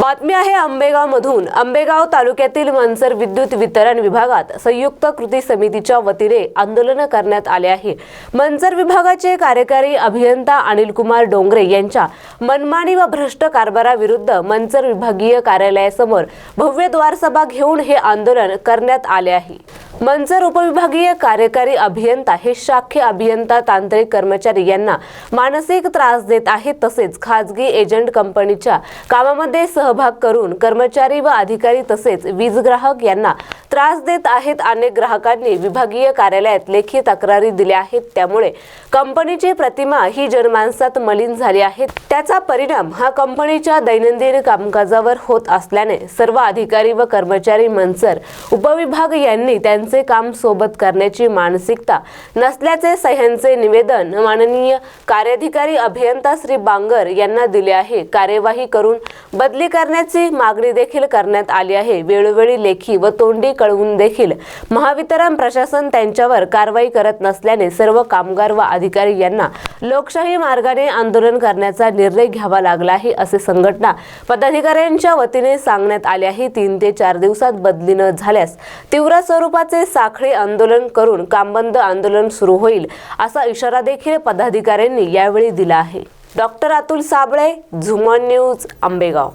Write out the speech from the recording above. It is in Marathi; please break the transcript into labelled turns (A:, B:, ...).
A: बातमी आहे आंबेगावमधून. आंबेगाव तालुक्यातील मनसर विद्युत वितरण विभागात संयुक्त कृती समितीच्या वतीने आंदोलन करण्यात आले आहे. मनसर विभागाचे कार्यकारी अभियंता अनिल कुमार डोंगरे यांच्या मनमानी व भ्रष्ट कारभाराविरुद्ध मनसर विभागीय कार्यालयासमोर भव्य द्वारसभा घेऊन हे आंदोलन करण्यात आले आहे. मनसर उपविभागीय कार्यकारी अभियंता हे शाखे अभियंता तांत्रिक कर्मचारी यांना मानसिक त्रास देत आहेत तसेच खाजगी एजंट कंपनीच्या कामामध्ये सह सहभाग करून कर्मचारी व अधिकारी तसेच वीज ग्राहक यांना त्रास देत आहेत अनेक ग्राहकांनी विभागीय कार्यालयात लेखी तक्रारी दिल्या आहेत. त्यामुळे कंपनीची प्रतिमा ही जनमानसात मलिन झाली आहे. त्याचा परिणाम हा कंपनीच्या दैनंदिन कामकाजावर होत असल्याने सर्व अधिकारी व कर्मचारी मनसर उपविभाग यांनी त्यांचे काम सोबत करण्याची मानसिकता नसल्याचे सह्यांचे निवेदन माननीय कार्याधिकारी अभियंता श्री बांगर यांना दिले आहे. कार्यवाही करून बदली करण्याची मागणी देखील करण्यात आली आहे. वेळोवेळी लेखी व तोंडी कळवून देखील महावितरण प्रशासन त्यांच्यावर कारवाई करत नसल्याने सर्व कामगार व अधिकारी यांना लोकशाही मार्गाने आंदोलन करण्याचा निर्णय घ्यावा लागला आहे असे संघटना पदाधिकाऱ्यांच्या वतीने सांगण्यात आले आहे. तीन ते चार दिवसात बदली न झाल्यास तीव्र स्वरूपाचे साखळी आंदोलन करून कामबंद आंदोलन सुरू होईल असा इशारा देखील पदाधिकाऱ्यांनी यावेळी दिला आहे. डॉक्टर अतुल साबळे झुमन न्यूज आंबेगाव.